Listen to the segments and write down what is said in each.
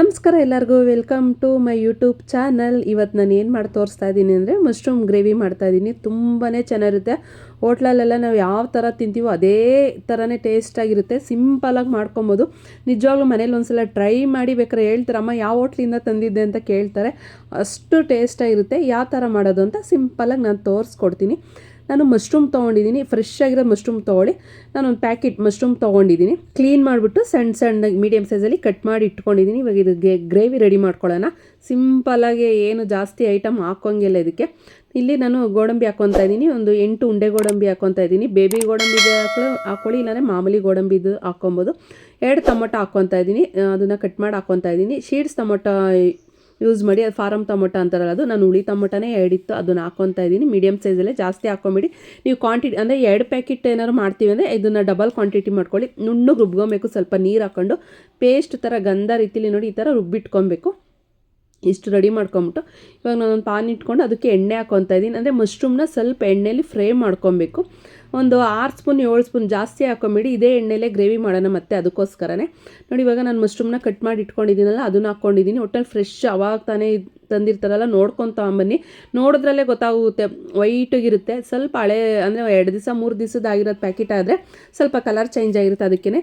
ನಮಸ್ಕಾರ ಎಲ್ಲರಿಗೂ. Welcome to my YouTube channel ಇವತ್ತು ನಾನು ಏನು ಮಾಡಿ ತೋರಿಸ್ತಾ ಇದ್ದೀನಿ ಅಂದರೆ ಮಶ್ರೂಮ್ ಗ್ರೇವಿ ಮಾಡ್ತಾ ಇದ್ದೀನಿ ತುಂಬಾ ಚೆನ್ನಾಗಿರುತ್ತೆ. ಹೋಟ್ಲಲ್ಲೆಲ್ಲ ನಾವು ಯಾವ ಥರ ತಿಂತೀವೋ ಅದೇ ಥರನೇ ಟೇಸ್ಟಾಗಿರುತ್ತೆ ಸಿಂಪಲಾಗಿ ಮಾಡ್ಕೊಬೋದು. ನಿಜವಾಗ್ಲೂ ಮನೇಲಿ ಒಂದ್ಸಲ ಟ್ರೈ ಮಾಡಿ ಬೇಕಾದ್ರೆ ಹೇಳ್ತಾರಮ್ಮ ಯಾವ ಹೋಟ್ಲಿಂದ ತಂದಿದ್ದೆ? ಅಂತ ಕೇಳ್ತಾರೆ. ಅಷ್ಟು ಟೇಸ್ಟಾಗಿರುತ್ತೆ ಯಾವ ಥರ ಮಾಡೋದು ಅಂತ ಸಿಂಪಲಾಗಿ ನಾನು ತೋರಿಸ್ಕೊಡ್ತೀನಿ. ನಾನು ಮಶ್ರೂಮ್ ತೊಗೊಂಡಿದ್ದೀನಿ ಫ್ರೆಶ್ ಆಗಿರೋ ಮಶ್ರೂಮ್ ತೊಗೊಳ್ಳಿ. ಒಂದು ಪ್ಯಾಕೆಟ್ ಮಶ್ರೂಮ್ ತೊಗೊಂಡಿದ್ದೀನಿ. ಕ್ಲೀನ್ ಮಾಡಿಬಿಟ್ಟು ಸಣ್ಣ ಸಣ್ಣದಾಗಿ ಮೀಡಿಯಮ್ ಸೈಜಲ್ಲಿ ಕಟ್ ಮಾಡಿ ಇಟ್ಕೊಂಡಿದ್ದೀನಿ. ಇವಾಗ ಇದು ಗ್ರೇವಿ ರೆಡಿ ಮಾಡ್ಕೊಳ್ಳೋಣ. ಸಿಂಪಲಾಗಿ ಏನು ಜಾಸ್ತಿ ಐಟಮ್ ಹಾಕೋಂಗಿಲ್ಲ ಇದಕ್ಕೆ. ಇಲ್ಲಿ ನಾನು ಗೋಡಂಬಿ ಹಾಕ್ಕೊತಾ ಇದ್ದೀನಿ. ಒಂದು ಎಂಟು ಉಂಡೆ ಗೋಡಂಬಿ ಹಾಕ್ಕೊತಾ ಇದ್ದೀನಿ. ಬೇಬಿ ಗೋಡಂಬಿ ಹಾಕೊಳ್ಳಿ ಇಲ್ಲಾಂದರೆ ಮಾಮೂಲಿ ಗೋಡಂಬಿದು ಹಾಕ್ಕೊಬೋದು. ಎರಡು ಟೊಮೊಟೊ ಹಾಕ್ಕೊತಾ ಇದ್ದೀನಿ. ಅದನ್ನು ಕಟ್ ಮಾಡಿ ಹಾಕ್ಕೊತಾ ಇದ್ದೀನಿ. ಶೀಡ್ಸ್ ಟೊಮೊಟೊ ಯೂಸ್ ಮಾಡಿ ಅದು ಫಾರಮ್ ಟೊಮೊಟೊ ಅಂತಾರಲ್ಲ, ಅದು ನಾನು ಹುಳಿ ಟೊಮೊಟೊನೇ ಎರಡಿತ್ತು ಅದನ್ನು ಹಾಕ್ಕೊತಾ ಇದ್ದೀನಿ. ಮೀಡಿಯಮ್ ಸೈಜಲ್ಲೇ ಜಾಸ್ತಿ ಹಾಕ್ಕೊಂಬಿಡಿ. ನೀವು ಕ್ವಾಂಟಿಟಿ ಅಂದರೆ ಎರಡು ಪ್ಯಾಕೆಟ್ ಏನಾದ್ರು ಮಾಡ್ತೀವಿ ಅಂದರೆ ಇದನ್ನು ಡಬಲ್ ಕ್ವಾಂಟಿಟಿ ಮಾಡ್ಕೊಳ್ಳಿ. ನುಣ್ಣು ರುಬ್ಕೊಬೇಕು, ಸ್ವಲ್ಪ ನೀರು ಹಾಕ್ಕೊಂಡು ಪೇಸ್ಟ್ ಥರ ಗಂಧ ರೀತಿಲಿ ನೋಡಿ ಈ ಥರ ರುಬ್ಬಿಟ್ಕೊಬೇಕು ಇಷ್ಟು ರೆಡಿ ಮಾಡ್ಕೊಂಬಿಟ್ಟು. ಇವಾಗ ನಾನೊಂದು ಪಾನ್ ಇಟ್ಕೊಂಡು ಅದಕ್ಕೆ ಎಣ್ಣೆ ಹಾಕೊತಾ ಇದ್ದೀನಿ. ಅಂದರೆ ಮಶ್ರೂಮ್ನ ಸ್ವಲ್ಪ ಎಣ್ಣೆಯಲ್ಲಿ ಫ್ರೈ ಮಾಡ್ಕೊಬೇಕು ಒಂದು ಆರು ಸ್ಪೂನ್, ಏಳು ಸ್ಪೂನ್ ಜಾಸ್ತಿ ಹಾಕೊಂಬಿಡಿ, ಇದೇ ಎಣ್ಣೆಲೇ ಗ್ರೇವಿ ಮಾಡೋಣ ಮತ್ತೆ ಅದಕ್ಕೋಸ್ಕರನೇ. ನೋಡಿ, ಇವಾಗ ನಾನು ಮಶ್ರೂಮ್ನ ಕಟ್ ಮಾಡಿ ಇಟ್ಕೊಂಡಿದ್ದೀನಲ್ಲ, ಅದನ್ನು ಹಾಕ್ಕೊಂಡಿದ್ದೀನಿ ಒಟ್ಟಲ್ಲಿ ಫ್ರೆಶ್ ಅವಾಗ ತಾನೇ ತಂದಿರ್ತಾರಲ್ಲ ನೋಡ್ಕೊತಾಂಬನ್ನಿ ನೋಡಿದ್ರಲ್ಲೇ ಗೊತ್ತಾಗುತ್ತೆ ವೈಟಾಗಿರುತ್ತೆ ಸ್ವಲ್ಪ ಹಳೆ, ಅಂದರೆ ಎರಡು ದಿವಸ, ಮೂರು ದಿವಸದಾಗಿರೋದು ಪ್ಯಾಕೆಟ್ ಆದರೆ ಸ್ವಲ್ಪ ಕಲರ್ ಚೇಂಜ್ ಆಗಿರುತ್ತೆ ಅದಕ್ಕೇ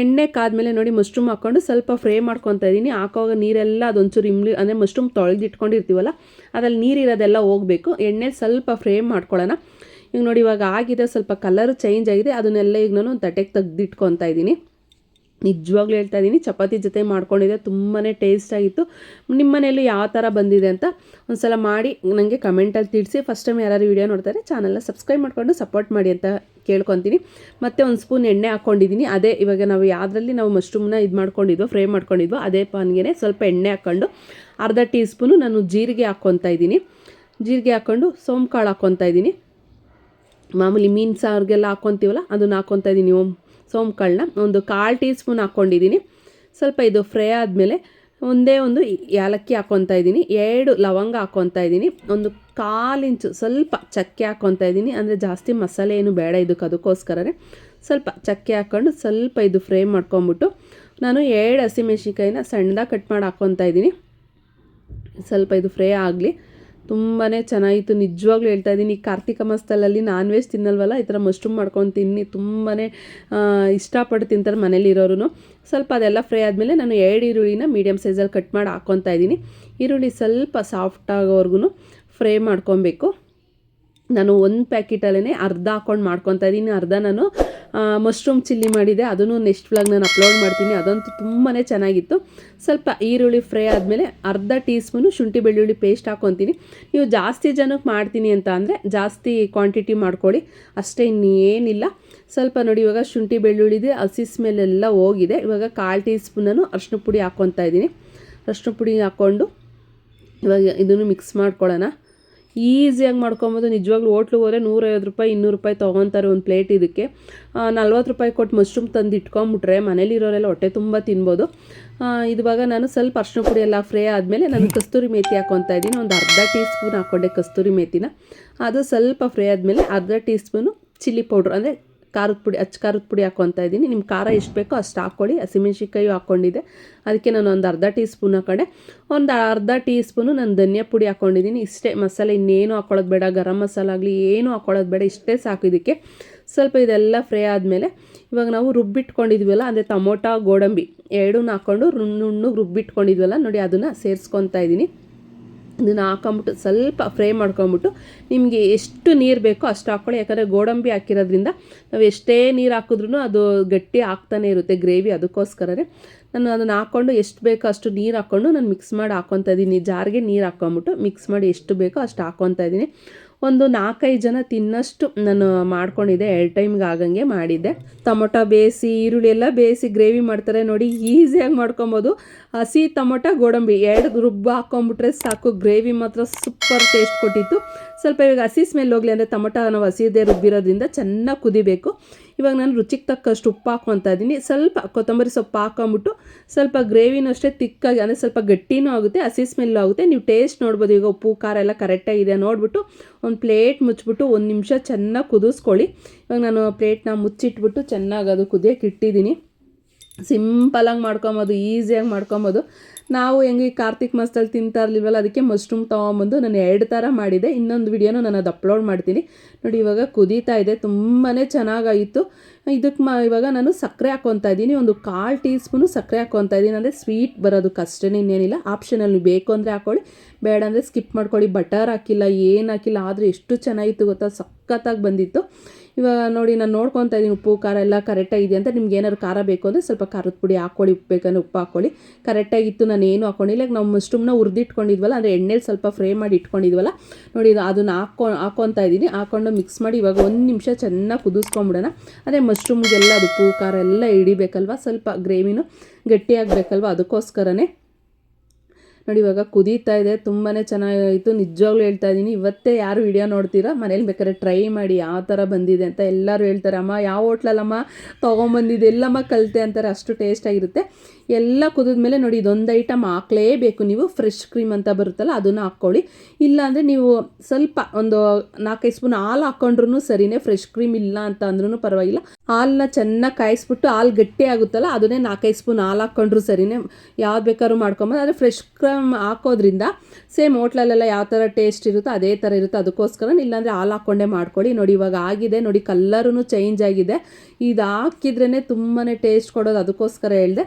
ಎಣ್ಣೆ ಕಾದ್ಮೇಲೆ ನೋಡಿ ಮಶ್ರೂಮ್ ಹಾಕ್ಕೊಂಡು ಸ್ವಲ್ಪ ಫ್ರೈ ಮಾಡ್ಕೊತಾ ಇದ್ದೀನಿ ಹಾಕೋವಾಗ ನೀರೆಲ್ಲ ಅದೊಂಚೂರು ಇಮ್ಲಿ, ಅಂದರೆ ಮಶ್ರೂಮ್ ತೊಳೆದಿಟ್ಕೊಂಡಿರ್ತೀವಲ್ಲ, ಅದರಲ್ಲಿ ನೀರಿರೋದೆಲ್ಲ ಹೋಗಬೇಕು. ಎಣ್ಣೆ ಸ್ವಲ್ಪ ಫ್ರೈ ಮಾಡ್ಕೊಳ್ಳೋಣ. ಈಗ ನೋಡಿ, ಇವಾಗ ಆಗಿದೆ, ಸ್ವಲ್ಪ ಕಲರ್ ಚೇಂಜ್ ಆಗಿದೆ, ಅದನ್ನೆಲ್ಲ ಈಗ ನಾನು ತಟ್ಟೆಗೆ ತೆಗ್ದಿಟ್ಕೊತಾ ಇದ್ದೀನಿ. ನಿಜವಾಗ್ಲೂ ಹೇಳ್ತಾ ಇದ್ದೀನಿ, ಚಪಾತಿ ಜೊತೆ ಮಾಡ್ಕೊಂಡಿದ್ದೆ ತುಂಬಾ ಟೇಸ್ಟಾಗಿತ್ತು ನಿಮ್ಮ ಮನೇಲಿ ಯಾವ ಥರ ಬಂದಿದೆ ಅಂತ ಒಂದು ಸಲ ಮಾಡಿ ನನಗೆ ಕಮೆಂಟಲ್ಲಿ ತಿಳಿಸಿ. ಫಸ್ಟ್ ಟೈಮ್ ಯಾರು ವೀಡಿಯೋ ನೋಡ್ತಾರೆ ಚಾನಲ್ನ ಸಬ್ಸ್ಕ್ರೈಬ್ ಮಾಡಿಕೊಂಡು ಸಪೋರ್ಟ್ ಮಾಡಿ ಅಂತ ಕೇಳ್ಕೊತೀನಿ. ಮತ್ತು ಒಂದು ಸ್ಪೂನ್ ಎಣ್ಣೆ ಹಾಕ್ಕೊಂಡಿದ್ದೀನಿ ಅದೇ ಇವಾಗ ನಾವು ಯಾವುದರಲ್ಲಿ ನಾವು ಮಶ್ರೂಮ್ನ ಇದು ಮಾಡ್ಕೊಂಡಿದ್ವೋ ಫ್ರೈ ಮಾಡ್ಕೊಂಡಿದ್ವೋ, ಅದೇ ಪಾನ್ಗೆ ಸ್ವಲ್ಪ ಎಣ್ಣೆ ಹಾಕ್ಕೊಂಡು ಅರ್ಧ ಟೀ ಸ್ಪೂನು ನಾನು ಜೀರಿಗೆ ಹಾಕ್ಕೊತಾ ಇದ್ದೀನಿ. ಜೀರಿಗೆ ಹಾಕ್ಕೊಂಡು ಸೋಂಕಾಳು ಹಾಕ್ಕೊತಾ ಇದ್ದೀನಿ. ಮಾಮೂಲಿ ಮೀನು ಸಾರಿಗೆಲ್ಲ ಹಾಕ್ಕೊತೀವಲ್ಲ ಅದನ್ನು ಹಾಕ್ಕೊತಾ ಇದ್ದೀನಿ ಓಮ್ ಸೋಂಕಾಳನ್ನ ಒಂದು ಕಾಲು ಟೀ ಸ್ಪೂನ್ ಹಾಕ್ಕೊಂಡಿದ್ದೀನಿ ಸ್ವಲ್ಪ ಇದು ಫ್ರೈ ಆದಮೇಲೆ ಒಂದೇ ಒಂದು ಏಲಕ್ಕಿ ಹಾಕ್ಕೊತಾ ಇದ್ದೀನಿ ಎರಡು ಲವಂಗ ಹಾಕ್ಕೊತಾ ಇದ್ದೀನಿ ಒಂದು ಕಾಲು ಇಂಚು ಸ್ವಲ್ಪ ಚಕ್ಕೆ ಹಾಕ್ಕೊತಾ ಇದ್ದೀನಿ ಅಂದರೆ ಜಾಸ್ತಿ ಮಸಾಲೆ ಏನು ಬೇಡ ಇದಕ್ಕೆ, ಅದಕ್ಕೋಸ್ಕರನೇ. ಸ್ವಲ್ಪ ಚಕ್ಕೆ ಹಾಕ್ಕೊಂಡು ಸ್ವಲ್ಪ ಇದು ಫ್ರೈ ಮಾಡ್ಕೊಂಬಿಟ್ಟು ನಾನು ಎರಡು ಹಸಿಮೆಣ್ಸಿನ್ಕಾಯಿನ ಸಣ್ಣದಾಗಿ ಕಟ್ ಮಾಡಿ ಹಾಕ್ಕೊತಾ ಇದ್ದೀನಿ ಸ್ವಲ್ಪ ಇದು ಫ್ರೈ ಆಗಲಿ. ತುಂಬಾ ಚೆನ್ನಾಗಿತ್ತು. ನಿಜವಾಗ್ಲೂ ಹೇಳ್ತಾ ಇದ್ದೀನಿ, ಈ ಕಾರ್ತಿಕ ಮಾಸದಲ್ಲಿ ನಾನ್ ವೆಜ್ ತಿನ್ನಲ್ವಲ್ಲ? ಈ ಥರ ಮಶ್ರೂಮ್ ಮಾಡ್ಕೊಂಡು ತಿನ್ನಿ. ತುಂಬಾ ಇಷ್ಟಪಟ್ಟು ತಿಂತಾರೆ ಮನೇಲಿರೋರು ಸ್ವಲ್ಪ ಅದೆಲ್ಲ ಫ್ರೈ ಆದಮೇಲೆ ನಾನು ಎರಡು ಈರುಳ್ಳಿನ ಮೀಡಿಯಮ್ ಸೈಜಲ್ಲಿ ಕಟ್ ಮಾಡಿ ಹಾಕ್ಕೊತಾ ಇದ್ದೀನಿ. ಈರುಳ್ಳಿ ಸ್ವಲ್ಪ ಸಾಫ್ಟ್ ಆಗೋವರೆಗೂ ಫ್ರೈ ಮಾಡ್ಕೊಬೇಕು. ನಾನು ಒಂದು ಪ್ಯಾಕೆಟಲ್ಲೇ ಅರ್ಧ ಹಾಕೊಂಡು ಮಾಡ್ಕೊತಾ ಇದ್ದೀನಿ ಅರ್ಧ ನಾನು ಮಶ್ರೂಮ್ ಚಿಲ್ಲಿ ಮಾಡಿದೆ. ಅದನ್ನು ನೆಕ್ಸ್ಟ್ ವ್ಲಾಗ್ ನಾನು ಅಪ್ಲೋಡ್ ಮಾಡ್ತೀನಿ. ಅದಂತೂ ತುಂಬಾ ಚೆನ್ನಾಗಿತ್ತು. ಸ್ವಲ್ಪ ಈರುಳ್ಳಿ ಫ್ರೈ ಆದಮೇಲೆ ಅರ್ಧ ಟೀ ಸ್ಪೂನು ಶುಂಠಿ ಬೆಳ್ಳುಳ್ಳಿ ಪೇಸ್ಟ್ ಹಾಕ್ಕೊತೀನಿ ನೀವು ಜಾಸ್ತಿ ಜನಕ್ಕೆ ಮಾಡ್ತೀನಿ ಅಂತ ಅಂದರೆ ಜಾಸ್ತಿ ಕ್ವಾಂಟಿಟಿ ಮಾಡ್ಕೊಳ್ಳಿ. ಅಷ್ಟೇ ಇನ್ನೇನಿಲ್ಲ. ಸ್ವಲ್ಪ ನೋಡಿ, ಇವಾಗ ಶುಂಠಿ ಬೆಳ್ಳುಳ್ಳಿದೆ ಹಸಿ ಸ್ಮೆಲ್ಲೆಲ್ಲ ಹೋಗಿದೆ. ಇವಾಗ ಕಾಲು ಟೀ ಸ್ಪೂನನ್ನು ಅರ್ಶಿನ ಪುಡಿ ಹಾಕ್ಕೊತಾ ಇದ್ದೀನಿ ಅರ್ಶಿನ ಪುಡಿ ಹಾಕ್ಕೊಂಡು ಇವಾಗ ಇದನ್ನು ಮಿಕ್ಸ್ ಮಾಡ್ಕೊಳ್ಳೋಣ. ಈಸಿಯಾಗಿ ಮಾಡ್ಕೊಬೋದು. ನಿಜವಾಗ್ಲೂ ಹೋಟ್ಲಿಗೆ ಹೋದರೆ ನೂರೈವತ್ತು ರೂಪಾಯಿ, ಇನ್ನೂರು ರೂಪಾಯಿ ತೊಗೊತಾರೆ ಒಂದು ಪ್ಲೇಟ್ ಇದಕ್ಕೆ. ನಲ್ವತ್ತು ರೂಪಾಯಿ ಕೊಟ್ಟು ಮಶ್ರೂಮ್ ತಂದು ಇಟ್ಕೊಂಬಿಟ್ರೆ ಮನೇಲಿರೋರೆಲ್ಲ ಹೊಟ್ಟೆ ತುಂಬ ತಿನ್ಬೋದು. ಇವಾಗ ನಾನು ಸ್ವಲ್ಪ ಅರ್ಶಿನ ಪುಡಿ ಎಲ್ಲ ಫ್ರೈ ಆದಮೇಲೆ ನಾನು ಕಸ್ತೂರಿ ಮೇಥಿ ಹಾಕ್ಕೊತಾ ಇದ್ದೀನಿ. ಒಂದು ಅರ್ಧ ಟೀ ಸ್ಪೂನ್ ಹಾಕ್ಕೊಂಡೆ ಕಸ್ತೂರಿ ಮೇಥಿನ ಅದು ಸ್ವಲ್ಪ ಫ್ರೈ ಆದಮೇಲೆ ಅರ್ಧ ಟೀ ಸ್ಪೂನು ಚಿಲ್ಲಿ ಪೌಡ್ರ್, ಅಂದರೆ ಖಾರದ ಪುಡಿ, ಅಚ್ಚ ಖಾರದ ಪುಡಿ ಹಾಕ್ಕೊತಾ ಇದ್ದೀನಿ. ನಿಮ್ಮ ಖಾರ ಎಷ್ಟು ಬೇಕೋ ಅಷ್ಟು ಹಾಕ್ಕೊಳ್ಳಿ ಹಸಿಮೆಣ್ಸಿನ್ಕಾಯಿ ಹಾಕ್ಕೊಂಡಿದ್ದೆ ಅದಕ್ಕೆ ನಾನು ಒಂದು ಅರ್ಧ ಟೀ ಸ್ಪೂನ್ ಹಾಕೊಂಡೆ. ಒಂದು ಅರ್ಧ ಟೀ ಸ್ಪೂನು ನಾನು ಧನಿಯಾ ಪುಡಿ ಹಾಕ್ಕೊಂಡಿದ್ದೀನಿ ಇಷ್ಟೇ ಮಸಾಲೆ ಇನ್ನೇನು ಹಾಕ್ಕೊಳ್ಳೋದು ಬೇಡ. ಗರಂ ಮಸಾಲ ಆಗಲಿ, ಏನು ಹಾಕ್ಕೊಳ್ಳೋದು ಬೇಡ. ಇಷ್ಟೇ ಸಾಕು ಇದಕ್ಕೆ. ಸ್ವಲ್ಪ ಇದೆಲ್ಲ ಫ್ರೈ ಆದಮೇಲೆ ಇವಾಗ ನಾವು ರುಬ್ಬಿಟ್ಕೊಂಡಿದ್ವಲ್ಲ, ಅಂದರೆ ಟೊಮೊಟೊ, ಗೋಡಂಬಿ ಎರಡೂ ಹಾಕ್ಕೊಂಡು ನುಣ್ಣಗೆ ರುಬ್ಬಿಟ್ಕೊಂಡಿದ್ವಲ್ಲ, ನೋಡಿ ಅದನ್ನು ಸೇರಿಸ್ಕೊತಾ ಇದ್ದೀನಿ. ಇದನ್ನು ಹಾಕೊಂಬಿಟ್ಟು ಸ್ವಲ್ಪ ಫ್ರೈ ಮಾಡ್ಕೊಂಬಿಟ್ಟು ನಿಮಗೆ ಎಷ್ಟು ನೀರು ಬೇಕೋ ಅಷ್ಟು ಹಾಕ್ಕೊಳ್ಳಿ ಯಾಕಂದರೆ ಗೋಡಂಬಿ ಹಾಕಿರೋದ್ರಿಂದ ನಾವು ಎಷ್ಟೇ ನೀರು ಹಾಕಿದ್ರೂ ಅದು ಗಟ್ಟಿ ಆಗ್ತಾನೆ ಇರುತ್ತೆ ಗ್ರೇವಿ ಅದಕ್ಕೋಸ್ಕರನೇ. ನಾನು ಅದನ್ನು ಹಾಕ್ಕೊಂಡು ಎಷ್ಟು ಬೇಕೋ ಅಷ್ಟು ನೀರು ಹಾಕ್ಕೊಂಡು ನಾನು ಮಿಕ್ಸ್ ಮಾಡಿ ಹಾಕ್ಕೊತಾ ಇದ್ದೀನಿ ಜಾರಿಗೆ ನೀರು ಹಾಕ್ಕೊಂಬಿಟ್ಟು ಮಿಕ್ಸ್ ಮಾಡಿ ಎಷ್ಟು ಬೇಕೋ ಅಷ್ಟು ಹಾಕ್ಕೊತಾ ಇದ್ದೀನಿ ಒಂದು ನಾಲ್ಕೈದು ಜನ ತಿನ್ನಷ್ಟು ನಾನು ಮಾಡ್ಕೊಂಡಿದ್ದೆ, ಎರಡು ಟೈಮ್ಗೆ ಆಗಂಗೆ ಮಾಡಿದ್ದೆ. ಟೊಮೊಟೊ ಬೇಯಿಸಿ, ಈರುಳ್ಳಿ ಎಲ್ಲ ಬೇಯಿಸಿ ಗ್ರೇವಿ ಮಾಡ್ತಾರೆ ನೋಡಿ, ಈಸಿಯಾಗಿ ಮಾಡ್ಕೊಬೋದು. ಹಸಿ ಟೊಮೊಟೊ, ಗೋಡಂಬಿ ಎರಡು ರುಬ್ಬ ಹಾಕ್ಕೊಂಬಿಟ್ರೆ ಸಾಕು. ಗ್ರೇವಿ ಮಾತ್ರ ಸೂಪರ್ ಟೇಸ್ಟ್ ಕೊಟ್ಟಿತ್ತು. ಸ್ವಲ್ಪ ಇವಾಗ ಹಸಿ ಸ್ಮೆಲ್ ಹೋಗಲಿ ಅಂದರೆ ಟೊಮೊಟೊ ನಾವು ಹಸಿದೇ ರುಬ್ಬಿರೋದ್ರಿಂದ ಚೆನ್ನಾಗಿ ಕುದಿಬೇಕು. ಇವಾಗ ನಾನು ರುಚಿಗೆ ತಕ್ಕಷ್ಟು ಉಪ್ಪು ಹಾಕ್ಕೊತಾ ಇದ್ದೀನಿ ಸ್ವಲ್ಪ ಕೊತ್ತಂಬರಿ ಸೊಪ್ಪು ಹಾಕೊಂಬಿಟ್ಟು ಸ್ವಲ್ಪ ಗ್ರೇವಿನೂ ಅಷ್ಟೇ ತಿಕ್ಕಾಗಿ ಅಂದರೆ ಸ್ವಲ್ಪ ಗಟ್ಟಿನೂ ಆಗುತ್ತೆ ಹಸಿ ಸ್ಮೆಲ್ಲು ಆಗುತ್ತೆ. ನೀವು ಟೇಸ್ಟ್ ನೋಡ್ಬೋದು, ಈಗ ಉಪ್ಪು, ಖಾರ ಎಲ್ಲ ಕರೆಕ್ಟಾಗಿದೆ ನೋಡಿಬಿಟ್ಟು ಒಂದು ಪ್ಲೇಟ್ ಮುಚ್ಚಿಬಿಟ್ಟು ಒಂದು ನಿಮಿಷ ಚೆನ್ನಾಗಿ ಕುದಿಸ್ಕೊಳ್ಳಿ. ಇವಾಗ ನಾನು ಪ್ಲೇಟ್ನ ಮುಚ್ಚಿಟ್ಬಿಟ್ಟು ಚೆನ್ನಾಗಿ ಅದು ಕುದಿಯೋಕೆ ಇಟ್ಟಿದ್ದೀನಿ ಸಿಂಪಲಾಗಿ ಮಾಡ್ಕೊಬೋದು ಈಸಿಯಾಗಿ ಮಾಡ್ಕೊಬೋದು. ನಾವು ಹೆಂಗೆ ಈ ಕಾರ್ತಿಕ್ ಮಾಸದಲ್ಲಿ ತಿಂತಾ ಇರ್ಲಿಲ್ವಲ್ಲ ಅದಕ್ಕೆ ಮಶ್ರೂಮ್ ತೊಗೊಂಬಂದು ನಾನು ಎರಡು ಥರ ಮಾಡಿದೆ. ಇನ್ನೊಂದು ವಿಡಿಯೋನೂ ನಾನು ಅದು ಅಪ್ಲೋಡ್ ಮಾಡ್ತೀನಿ. ನೋಡಿ, ಇವಾಗ ಕುದೀತಾ ಇದೆ ತುಂಬಾ ಚೆನ್ನಾಗಾಯಿತು. ಇದಕ್ಕೆ ಮ, ಇವಾಗ ನಾನು ಸಕ್ಕರೆ ಹಾಕ್ಕೊತಾ ಇದ್ದೀನಿ. ಒಂದು ಕಾಲು ಟೀ ಸ್ಪೂನು ಸಕ್ಕರೆ ಹಾಕ್ಕೊತಾ ಇದ್ದೀನಿ. ಅಂದರೆ ಸ್ವೀಟ್ ಬರೋದು ಅಷ್ಟೇ ಇನ್ನೇನಿಲ್ಲ. ಆಪ್ಷನಲ್ಲಿ ನೀವು ಬೇಕು ಅಂದರೆ ಹಾಕ್ಕೊಳ್ಳಿ ಬೇಡ ಅಂದರೆ ಸ್ಕಿಪ್ ಮಾಡ್ಕೊಳ್ಳಿ. ಬಟರ್ ಹಾಕಿಲ್ಲ, ಏನು ಹಾಕಿಲ್ಲ. ಆದರೆ ಎಷ್ಟು ಚೆನ್ನಾಗಿತ್ತು ಗೊತ್ತಾ? ಸಖತ್ತಾಗಿ ಬಂದಿತ್ತು. ಇವಾಗ ನೋಡಿ, ನಾನು ನೋಡ್ಕೊತಾ ಇದ್ದೀನಿ ಉಪ್ಪು, ಖಾರ ಎಲ್ಲ ಕರೆಕ್ಟಾಗಿದೆ ಅಂತ. ನಿಮ್ಗೆ ಏನಾದ್ರು ಖಾರ ಬೇಕು ಅಂದರೆ ಸ್ವಲ್ಪ ಖಾರದ ಪುಡಿ ಹಾಕ್ಕೊಳ್ಳಿ ಉಪ್ಪು ಬೇಕಂದ್ರೆ ಉಪ್ಪು ಹಾಕ್ಕೊಳ್ಳಿ ಕರೆಕ್ಟಾಗಿತ್ತು ನಾನು ಏನು ಹಾಕ್ಕೊಂಡಿಲ್ಲ ನಾವು ಮಶ್ರೂಮ್ನ ಹುರಿದಿಟ್ಕೊಂಡಿದ್ವಲ್ಲ, ಅಂದರೆ ಎಣ್ಣೆಲಿ ಸ್ವಲ್ಪ ಫ್ರೈ ಮಾಡಿ ಇಟ್ಕೊಂಡಿದ್ವಲ್ಲ. ನೋಡಿ ಅದನ್ನು ಹಾಕ್ಕೊ ಹಾಕ್ಕೊತಾ ಇದ್ದೀನಿ ಹಾಕೊಂಡು ಮಿಕ್ಸ್ ಮಾಡಿ ಇವಾಗ ಒಂದು ನಿಮಿಷ ಚೆನ್ನಾಗಿ ಕುದಿಸ್ಕೊಂಬಿಡೋಣ. ಅಂದರೆ ಮಶ್ರೂಮ್ಗೆಲ್ಲ ಅದು ಉಪ್ಪು, ಖಾರ ಎಲ್ಲ ಹಿಡಿಬೇಕಲ್ವ? ಸ್ವಲ್ಪ ಗ್ರೇವಿನೂ ಗಟ್ಟಿಯಾಗಬೇಕಲ್ವ? ಅದಕ್ಕೋಸ್ಕರನೇ. ನೋಡಿ, ಇವಾಗ ಕುದೀತಾ ಇದೆ ತುಂಬಾ ಚೆನ್ನಾಗಿತ್ತು ನಿಜವಾಗ್ಲೂ ಹೇಳ್ತಾ ಇದ್ದೀನಿ, ಇವತ್ತೇ ಯಾರು ವಿಡಿಯೋ ನೋಡ್ತೀರಾ? ಮನೇಲಿ ಬೇಕಾದ್ರೆ ಟ್ರೈ ಮಾಡಿ, ಯಾವ ಥರ ಬಂದಿದೆ ಅಂತ ಎಲ್ಲರೂ ಹೇಳ್ತಾರೆ. ಅಮ್ಮ, ಯಾವ ಹೋಟ್ಲಲ್ಲಮ್ಮ ತೊಗೊಂಬಂದಿದೆ ಎಲ್ಲಮ್ಮ ಕಲಿತೆ ಅಂತಾರೆ, ಅಷ್ಟು ಟೇಸ್ಟಾಗಿರುತ್ತೆ ಎಲ್ಲ ಕುದಿದ್ಮೇಲೆ ನೋಡಿ, ಇದೊಂದು ಐಟಮ್ ಹಾಕ್ಲೇಬೇಕು ನೀವು. ಫ್ರೆಶ್ ಕ್ರೀಮ್ ಅಂತ ಬರುತ್ತಲ್ಲ, ಅದನ್ನು ಹಾಕ್ಕೊಳ್ಳಿ. ಇಲ್ಲಾಂದರೆ ನೀವು ಸ್ವಲ್ಪ ಒಂದು ನಾಲ್ಕೈದು ಸ್ಪೂನ್ ಹಾಲು ಹಾಕ್ಕೊಂಡ್ರೂ ಸರಿನೇ ಫ್ರೆಶ್ ಕ್ರೀಮ್ ಇಲ್ಲ ಅಂತ ಅಂದ್ರೂ ಪರವಾಗಿಲ್ಲ. ಹಾಲನ್ನ ಚೆನ್ನಾಗಿ ಕಾಯಿಸ್ಬಿಟ್ಟು ಹಾಲು ಗಟ್ಟಿ ಆಗುತ್ತಲ್ಲ, ಅದನ್ನೇ ನಾಲ್ಕೈದು ಸ್ಪೂನ್ ಹಾಲು ಹಾಕ್ಕೊಂಡ್ರು ಸರಿನೇ. ಯಾವ್ದು ಬೇಕಾದ್ರೂ ಮಾಡ್ಕೊಂಬೋದು. ಆದರೆ ಫ್ರೆಶ್ ಕ್ರಮ್ ಹಾಕೋದ್ರಿಂದ ಸೇಮ್ ಹೋಟ್ಲಲ್ಲೆಲ್ಲ ಯಾವ ಥರ ಟೇಸ್ಟ್ ಇರುತ್ತೋ ಅದೇ ಥರ ಇರುತ್ತೆ. ಅದಕ್ಕೋಸ್ಕರ ಇಲ್ಲಾಂದರೆ ಹಾಲು ಹಾಕ್ಕೊಂಡೇ ಮಾಡ್ಕೊಳ್ಳಿ. ನೋಡಿ, ಇವಾಗ ಆಗಿದೆ. ನೋಡಿ ಕಲ್ಲರೂ ಚೇಂಜ್ ಆಗಿದೆ. ಇದು ಹಾಕಿದ್ರೇ ತುಂಬಾ ಟೇಸ್ಟ್ ಕೊಡೋದು. ಅದಕ್ಕೋಸ್ಕರ ಹೇಳಿದೆ.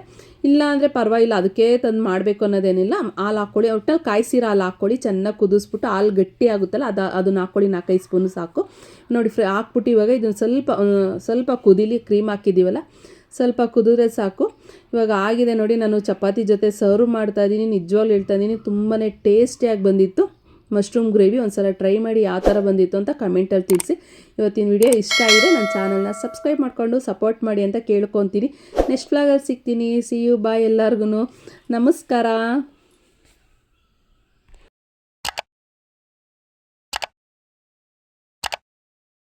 ಇಲ್ಲ ಅಂದರೆ ಪರವಾಗಿಲ್ಲ. ಅದಕ್ಕೆ ತಂದು ಮಾಡಬೇಕು ಅನ್ನೋದೇನಿಲ್ಲ. ಹಾಲು ಹಾಕ್ಕೊಳ್ಳಿ. ಒಟ್ಟಲ್ಲಿ ಕಾಯಿಸಿರೋ ಹಾಲು ಹಾಕ್ಕೊಳ್ಳಿ. ಚೆನ್ನಾಗಿ ಕುದಿಸ್ಬಿಟ್ಟು ಹಾಲು ಗಟ್ಟಿ ಆಗುತ್ತಲ್ಲ, ಅದು, ಅದನ್ನ ಹಾಕ್ಕೊಳ್ಳಿ ನಾಲ್ಕೈದು ಸ್ಪೂನು ಸಾಕು. ನೋಡಿ ಫ್ರೈ ಹಾಕ್ಬಿಟ್ಟು ಇವಾಗ ಇದನ್ನು ಸ್ವಲ್ಪ ಸ್ವಲ್ಪ ಕುದೀಲಿ ಕ್ರೀಮ್ ಹಾಕಿದ್ದೀವಲ್ಲ, ಸ್ವಲ್ಪ ಕುದಿದ್ರೆ ಸಾಕು. ಇವಾಗ ಆಗಿದೆ ನೋಡಿ, ನಾನು ಚಪಾತಿ ಜೊತೆ ಸರ್ವ್ ಮಾಡ್ತಾ ಇದ್ದೀನಿ, ನಿಜವಾಗ್ಲೂ ಹೇಳ್ತಾ ಇದ್ದೀನಿ ತುಂಬಾ ಟೇಸ್ಟಿಯಾಗಿ ಬಂದಿತ್ತು. ಮಶ್ರೂಮ್ ಗ್ರೇವಿ ಒಂದ್ಸಲ ಟ್ರೈ ಮಾಡಿ ಯಾವ ಥರ ಬಂದಿತ್ತು ಅಂತ ಕಮೆಂಟಲ್ಲಿ ತಿಳಿಸಿ. ಇವತ್ತಿನ ವಿಡಿಯೋ ಇಷ್ಟ ಆಗಿದೆ ನನ್ನ ಚಾನಲ್ನ ಸಬ್ಸ್ಕ್ರೈಬ್ ಮಾಡಿಕೊಂಡು ಸಪೋರ್ಟ್ ಮಾಡಿ ಅಂತ ಕೇಳ್ಕೊತೀನಿ. ನೆಕ್ಸ್ಟ್ ಫ್ಲಾಗಲ್ಲಿ ಸಿಗ್ತೀನಿ. ಸಿ ಯು ಬಾಯ್ ಎಲ್ಲರಿಗೂ ನಮಸ್ಕಾರ.